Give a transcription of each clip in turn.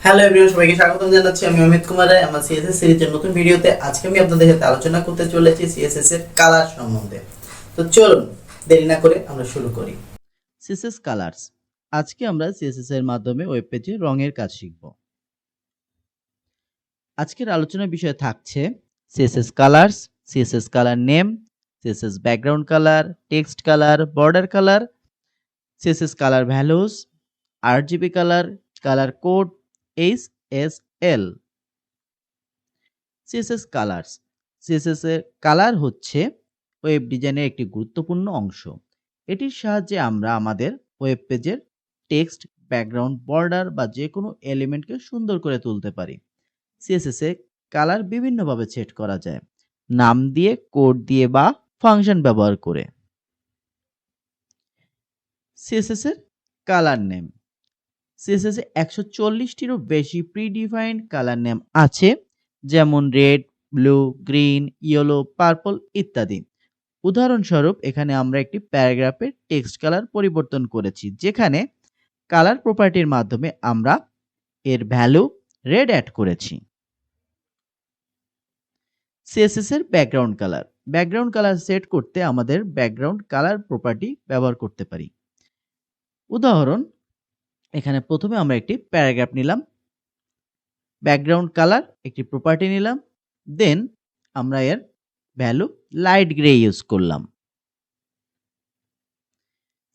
Hello everyone সবাইকে স্বাগতম জানাচ্ছি আমি অমিত কুমার আমার সিএসএস সিরিজের নতুন ভিডিওতে আজকে আমি আপনাদের সাথে আলোচনা করতে চলেছি সিএসএস এর কালার সম্বন্ধে। তো চলুন, দেরি না করে আমরা শুরু করি। সিএসএস কালার্স আজকে আমরা সিএসএস এর মাধ্যমে ওয়েব পেজে রঙের কাজ শিখব। আজকের আলোচনার বিষয় থাকছে CSS colours CSS colour name CSS background colour text colour border colour CSS colour values RGB colour colour code H S L CSS colours CSS এর কালার হচ্ছে ওয়েব ডিজাইনের একটি গুরুত্বপূর্ণ অংশ। এটির সাহায্যে আমরা আমাদের ওয়েব পেজের টেক্সট ব্যাকগ্রাউন্ড বর্ডার বা যে কোনো এলিমেন্টকে সুন্দর করে তুলতে পারি। সিএসএস এ কালার বিভিন্নভাবে সেট করা যায়। নাম দিয়ে কোড দিয়ে বা ফাংশন ব্যবহার করে। সিএসএস এর কালার নেম সিএসএস একশো চল্লিশটিরও বেশি প্রিডিফাইন্ড কালার নেম আছে, যেমন red blue green yellow purple ইত্যাদি। উদাহরণস্বরূপ, এখানে আমরা একটি প্যারাগ্রাফের টেক্সট কালার পরিবর্তন করেছি, যেখানে কালার প্রপার্টির মাধ্যমে আমরা এর ভ্যালু রেড অ্যাড করেছি। সিএসএস এর background colour background colour set করতে আমাদের ব্যাকগ্রাউন্ড কালার প্রপার্টি ব্যবহার করতে পারি। উদাহরণ এখানে প্রথমে আমরা একটি প্যারাগ্রাফ নিলাম, ব্যাকগ্রাউন্ড কালার, একটি প্রপার্টি নিলাম, দেন আমরা এর ভ্যালু লাইট গ্রে ইউজ করলাম।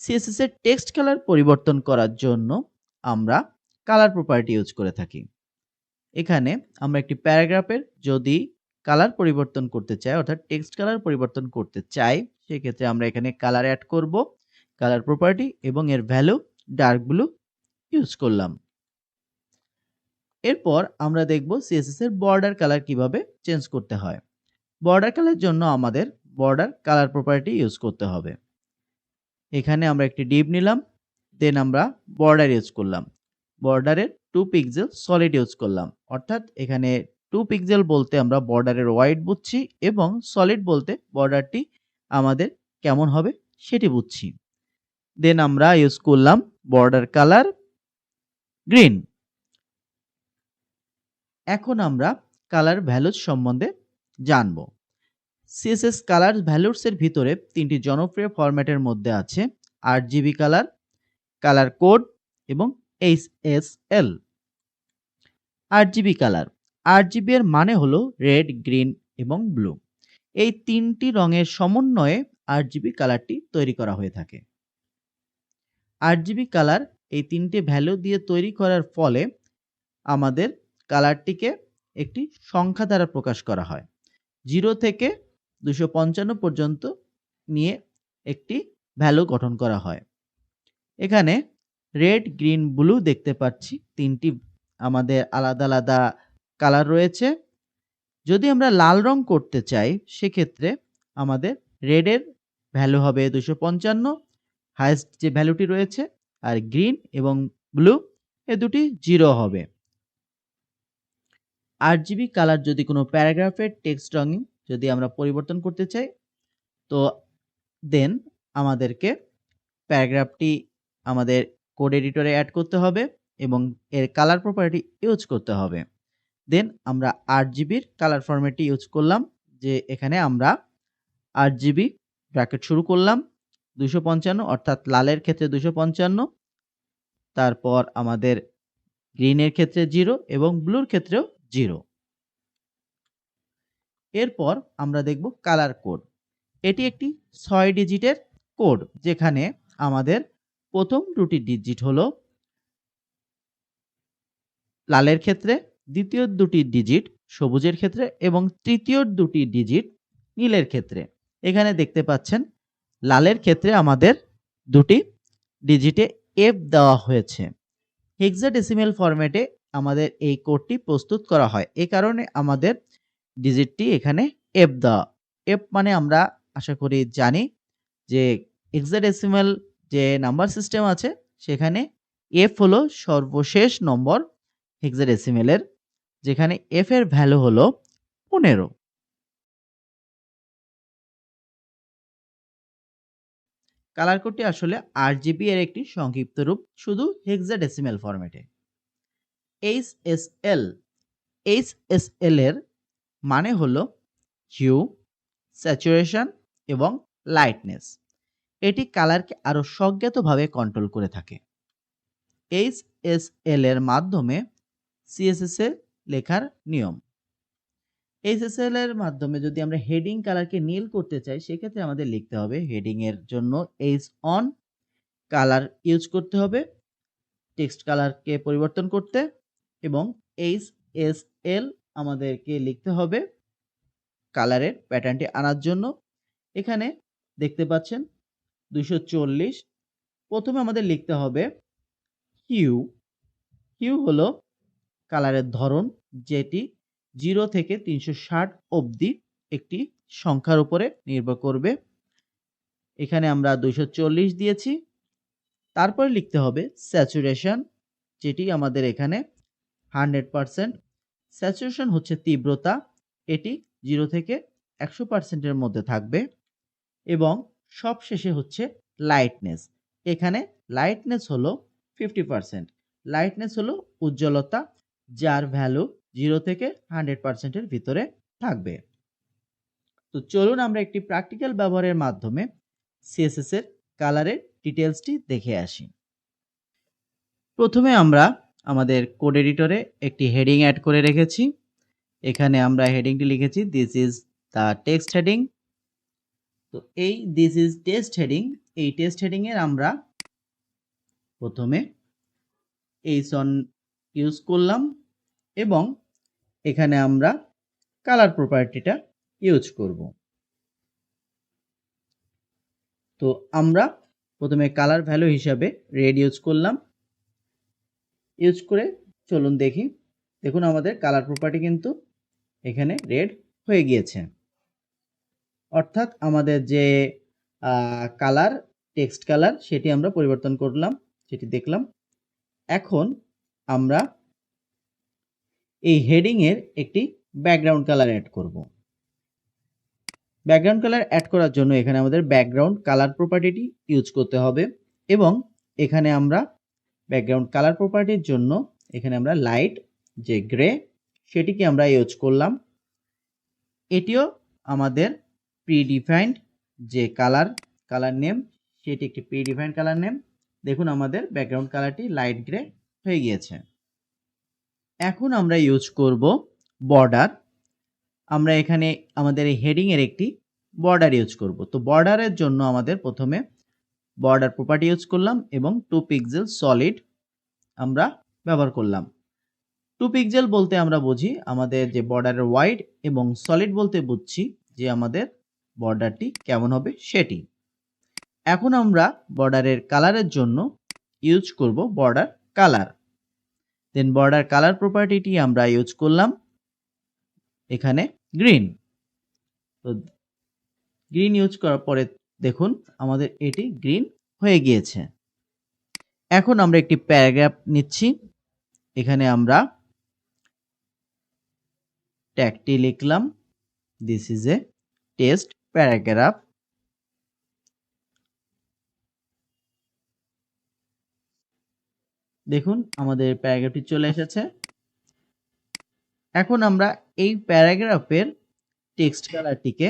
সিএসএস এর টেক্সট কালার পরিবর্তন করার জন্য আমরা কালার প্রপার্টি ইউজ করে থাকি। এখানে আমরা একটি প্যারাগ্রাফের যদি কালার পরিবর্তন করতে চাই, অর্থাৎ টেক্সট কালার পরিবর্তন করতে চাই, সেক্ষেত্রে আমরা এখানে কালার অ্যাড করব, কালার প্রপার্টি এবং এর ভ্যালু ডার্ক ব্লু ইউজ করলাম। এরপর আমরা দেখব সিএসএস এর বর্ডার কালার কীভাবে চেঞ্জ করতে হয়। বর্ডার কালার জন্য আমাদের বর্ডার কালার প্রপার্টি ইউজ করতে হবে। এখানে আমরা একটি ডিপ নিলাম দেন আমরা বর্ডার ইউজ করলাম। বর্ডারের টু পিক্সেল সলিড ইউজ করলাম। অর্থাৎ এখানে টু পিক্সেল বলতে আমরা বর্ডারের হোয়াইট বুঝছি এবং সলিড বলতে বর্ডারটি আমাদের কেমন হবে সেটি বুঝছি। দেন আমরা ইউজ করলাম বর্ডার কালার গ্রিন। এখন আমরা কালার ভ্যালুজ সম্বন্ধে জানব। সিএসএস কালার ভ্যালুসের ভিতরে তিনটি জনপ্রিয় ফরম্যাটের মধ্যে আছে RGB colour colour code এবং H S L RGB colour আট জিবি এর মানে হলো রেড, গ্রিন এবং ব্লু। এই তিনটি রঙের সমন্বয়ে আট জিবি কালারটি তৈরি করা হয়ে থাকে। আট জিবি কালার এই তিনটে ভ্যালু দিয়ে তৈরি করার ফলে আমাদের কালারটিকে একটি সংখ্যা দ্বারা প্রকাশ করা হয়। জিরো থেকে দুশো পঞ্চান্ন পর্যন্ত নিয়ে একটি ভ্যালু গঠন করা হয়। এখানে রেড গ্রিন ব্লু দেখতে পাচ্ছি। তিনটি আমাদের আলাদা আলাদা কালার রয়েছে। যদি আমরা লাল রং করতে চাই, সেক্ষেত্রে আমাদের রেডের ভ্যালু হবে দুশো পঞ্চান্ন। হায়েস্ট যে ভ্যালুটি রয়েছে আর গ্রিন এবং ব্লু এ দুটি জিরো হবে। আট জিবি কালার যদি কোনো প্যারাগ্রাফের টেক্সট রঙিং যদি আমরা পরিবর্তন করতে চাই, তো দেন আমাদেরকে প্যারাগ্রাফটি আমাদের কোড এডিটরে অ্যাড করতে হবে এবং এর কালার প্রপার্টি ইউজ করতে হবে। দেন আমরা আট জিবির কালার ফরম্যাটটি ইউজ করলাম, যে এখানে আমরা আট জিবি ব্র্যাকেট শুরু করলাম দুশো পঞ্চান্ন, অর্থাৎ লালের ক্ষেত্রে দুশো পঞ্চান্ন, তারপর আমাদের গ্রিনের ক্ষেত্রে জিরো এবং ব্লুর ক্ষেত্রেও জিরো। এরপর আমরা দেখব কালার কোড। এটি একটি ছয় ডিজিটের কোড, যেখানে আমাদের প্রথম দুটি ডিজিট হলো লালের ক্ষেত্রে, দ্বিতীয় দুটি ডিজিট সবুজের ক্ষেত্রে এবং তৃতীয় দুটি ডিজিট নীলের ক্ষেত্রে। এখানে দেখতে পাচ্ছেন লালের ক্ষেত্রে আমাদের দুটি ডিজিটে এফ দেওয়া হয়েছে। হেক্সাডেসিমেল ফরম্যাটে আমাদের এই কোডটি প্রস্তুত করা হয়। এ কারণে আমাদের ডিজিটটি এখানে এফ দেওয়া। এফ মানে আমরা আশা করি জানি যে হেক্সাডেসিমেল যে নাম্বার সিস্টেম আছে, সেখানে এফ হলো সর্বশেষ নম্বর হেক্সাডেসিমেলের যেখানে এফ এর ভ্যালু হলো পনেরো। কালার কোডটি আসলে আট জিবি এর একটি সংক্ষিপ্ত রূপ, শুধু হেক্সাডেসিমেল ফরম্যাটে H S L H S L এর মানে হলো হিউ স্যাচুরেশন এবং লাইটনেস এটি কালারকে আরও স্বজ্ঞাতভাবে কন্ট্রোল করে থাকে। এইচ এস এল এর মাধ্যমে সিএসএস এ লেখার নিয়ম। এইচএসএল এর মাধ্যমে যদি আমরা হেডিং কালারকে নীল করতে চাই, সেক্ষেত্রে আমাদের লিখতে হবে হেডিং এর জন্য এইচ অন কালার ইউজ করতে হবে টেক্সট কালারকে পরিবর্তন করতে এবং এইচ এস এল আমাদেরকে লিখতে হবে কালারের প্যাটার্নটি আনার জন্য। এখানে দেখতে পাচ্ছেন দুশো চল্লিশ। প্রথমে আমাদের লিখতে হবে হিউ হিউ হলো কালারের ধরন যেটি জিরো থেকে তিনশো ষাট অবধি একটি সংখ্যার উপরে নির্ভর করবে। এখানে আমরা দুইশো চল্লিশ দিয়েছি। তারপরে লিখতে হবে স্যাচুরেশন, যেটি আমাদের এখানে হান্ড্রেড পারসেন্ট। স্যাচুরেশন হচ্ছে তীব্রতা, এটি জিরো থেকে একশো পার্সেন্টের মধ্যে থাকবে। এবং সবশেষে হচ্ছে লাইটনেস এখানে লাইটনেস হলো ফিফটি পার্সেন্ট। লাইটনেস হলো উজ্জ্বলতা, যার ভ্যালু জিরো থেকে হান্ড্রেড পার্সেন্টের ভিতরে থাকবে। তো চলুন আমরা একটি প্র্যাকটিক্যাল ব্যবহারের মাধ্যমে সিএসএস এর কালারের ডিটেলসটি দেখে আসি। প্রথমে আমরা আমাদের কোড এডিটরে একটি হেডিং অ্যাড করে রেখেছি। এখানে আমরা হেডিংটি লিখেছি this is the text heading তো এই দিস ইজ টেস্ট হেডিং এই টেস্ট হেডিংয়ের আমরা প্রথমে এই সন ইউজ করলাম এবং এখানে আমরা কালার প্রপার্টিটা ইউজ করব। তো আমরা প্রথমে কালার ভ্যালু হিসাবে রেড ইউজ করলাম। ইউজ করে চলুন দেখি। দেখুন আমাদের কালার প্রপার্টি কিন্তু এখানে রেড হয়ে গিয়েছে। অর্থাৎ আমাদের যে কালার টেক্সট কালার সেটি আমরা পরিবর্তন করলাম, সেটি দেখলাম। এখন আমরা এই হেডিংয়ের একটি ব্যাকগ্রাউন্ড কালার অ্যাড করব। ব্যাকগ্রাউন্ড কালার অ্যাড করার জন্য এখানে আমাদের ব্যাকগ্রাউন্ড কালার প্রপার্টিটি ইউজ করতে হবে এবং এখানে আমরা ব্যাকগ্রাউন্ড কালার প্রপার্টির জন্য এখানে আমরা লাইট যে গ্রে সেটিকে আমরা ইউজ করলাম। এটিও আমাদের প্রিডিফাইন্ড যে কালার কালার নেম সেটি একটি প্রিডিফাইন্ড কালার নেম দেখুন আমাদের ব্যাকগ্রাউন্ড কালারটি লাইট গ্রে হয়ে গিয়েছে। এখন আমরা ইউজ করব বর্ডার আমরা এখানে আমাদের এই হেডিংয়ের একটি বর্ডার ইউজ করব। তো বর্ডারের জন্য আমাদের প্রথমে বর্ডার প্রপার্টি ইউজ করলাম এবং টু পিক্সেল সলিড আমরা ব্যবহার করলাম। টু পিক্সেল বলতে আমরা বুঝি আমাদের যে বর্ডারের ওয়াইড এবং সলিড বলতে বুঝছি যে আমাদের বর্ডারটি কেমন হবে সেটি। এখন আমরা বর্ডারের কালারের জন্য ইউজ করব border colour then border colour প্রপার্টিটি আমরা ইউজ করলাম। এখানে গ্রিন তো গ্রিন ইউজ করার পরে দেখুন, আমাদের এটি গ্রিন হয়ে গিয়েছে। এখন আমরা একটি প্যারাগ্রাফ নিচ্ছি। এখানে আমরা ট্যাগটি লিখলাম। This is a test paragraph দেখুন, আমাদের প্যারাগ্রাফটি চলে এসেছে। এখন আমরা এই প্যারাগ্রাফের টেক্সট কালারটিকে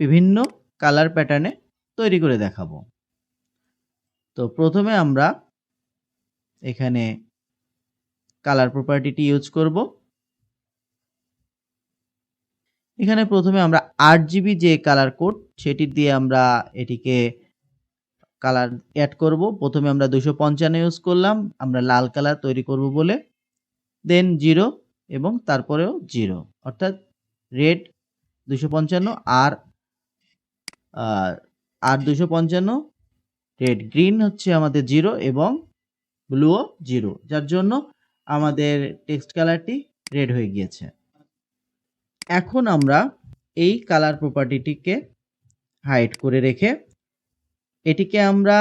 বিভিন্ন কালার প্যাটার্নে তৈরি করে দেখাবো। তো প্রথমে আমরা এখানে কালার প্রপার্টিটি ইউজ করব। এখানে প্রথমে আমরা আট জিবি যে কালার কোড, সেটি দিয়ে আমরা এটিকে কালার অ্যাড করব। প্রথমে আমরা দুশো পঞ্চান্ন ইউজ করলাম, আমরা লাল কালার তৈরি করব বলে। দেন জিরো এবং তারপরেও জিরো অর্থাৎ রেড দুশো পঞ্চান্ন আর আর দুশো পঞ্চান্ন রেড গ্রিন হচ্ছে আমাদের জিরো এবং ব্লুও জিরো যার জন্য আমাদের টেক্সট কালারটি রেড হয়ে গিয়েছে। এখন আমরা এই কালার প্রপার্টিটিকে হাইড করে রেখে এটিকে আমরা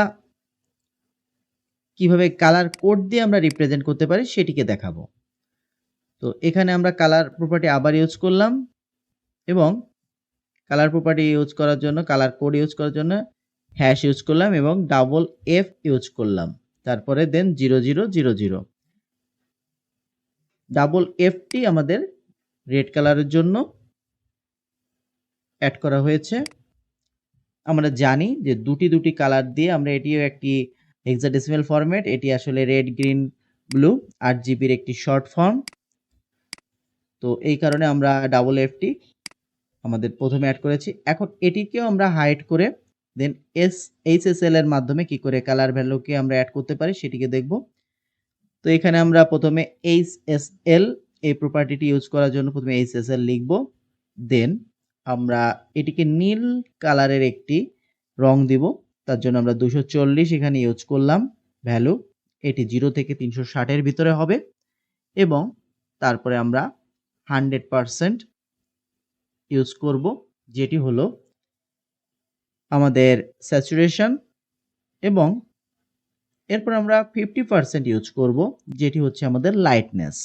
কীভাবে কালার কোড দিয়ে আমরা রিপ্রেজেন্ট করতে পারি সেটিকে দেখাবো। তো এখানে আমরা কালার প্রপার্টি আবার ইউজ করলাম এবং কালার প্রপার্টি ইউজ করার জন্য কালার কোড ইউজ করার জন্য হ্যাশ ইউজ করলাম এবং ডাবল এফ ইউজ করলাম। তারপরে then zero zero zero zero double FT আমাদের রেড কালারের জন্য অ্যাড করা হয়েছে। আমরা জানি যে দুটি দুটি কালার দিয়ে আমরা এটিও একটি হেক্সাডেসিমাল ফরম্যাট এটি আসলে রেড গ্রিন ব্লু আট জিবির একটি শর্ট ফর্ম তো এই কারণে আমরা ডাবল এফটি আমাদের প্রথমে অ্যাড করেছি। এখন এটিকেও আমরা হাইড করে then S H S L এর মাধ্যমে কি করে কালার ভ্যালুকে আমরা অ্যাড করতে পারি সেটিকে দেখব। তো এখানে আমরা প্রথমে এইচ এস এল এই প্রপার্টিটি ইউজ করার জন্য প্রথমে এইচ এস এল লিখব দেন আমরা এটিকে নীল কালারের একটি রং দিব। তার জন্য আমরা দুশো এখানে ইউজ করলাম ভ্যালু এটি জিরো থেকে তিনশো ষাটের ভিতরে হবে এবং তারপরে আমরা হান্ড্রেড পারসেন্ট ইউজ করব, যেটি হলো আমাদের স্যাচুরেশন এবং এরপর আমরা ফিফটি পারসেন্ট ইউজ করব, যেটি হচ্ছে আমাদের লাইটনেস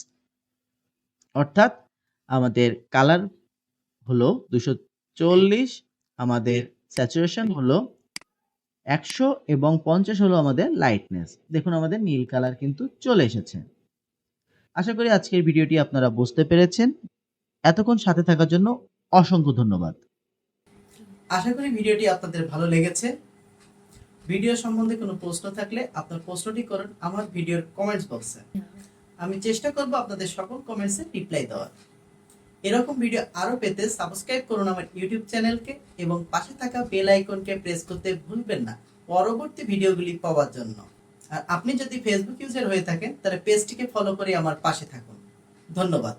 অর্থাৎ আমাদের কালার হলো দুশো চল্লিশ, আমাদের স্যাচুরেশন হলো একশো এবং পঞ্চাশ হলো আমাদের লাইটনেস দেখুন আমাদের নীল কালার কিন্তু চলে এসেছে। আশা করি আজকের ভিডিওটি আপনারা বুঝতে পেরেছেন। এতক্ষণ সাথে থাকার জন্য অসংখ্য ধন্যবাদ। আশা করি ভিডিওটি আপনাদের ভালো লেগেছে। ভিডিও সম্বন্ধে কোনো প্রশ্ন থাকলে আপনার প্রশ্নটি করুন আমার ভিডিওর কমেন্টস বক্সে আমি চেষ্টা করব আপনাদের সকল কমেন্টসে রিপ্লাই দেওয়ার। এরকম ভিডিও আরও পেতে সাবস্ক্রাইব করুন আমার ইউটিউব চ্যানেলকে এবং পাশে থাকা বেল আইকনকে প্রেস করতে ভুলবেন না পরবর্তী ভিডিওগুলি পাওয়ার জন্য। আর আপনি যদি ফেসবুক ইউজার হয়ে থাকেন, তাহলে পেজটিকে ফলো করে আমার পাশে থাকুন। ধন্যবাদ।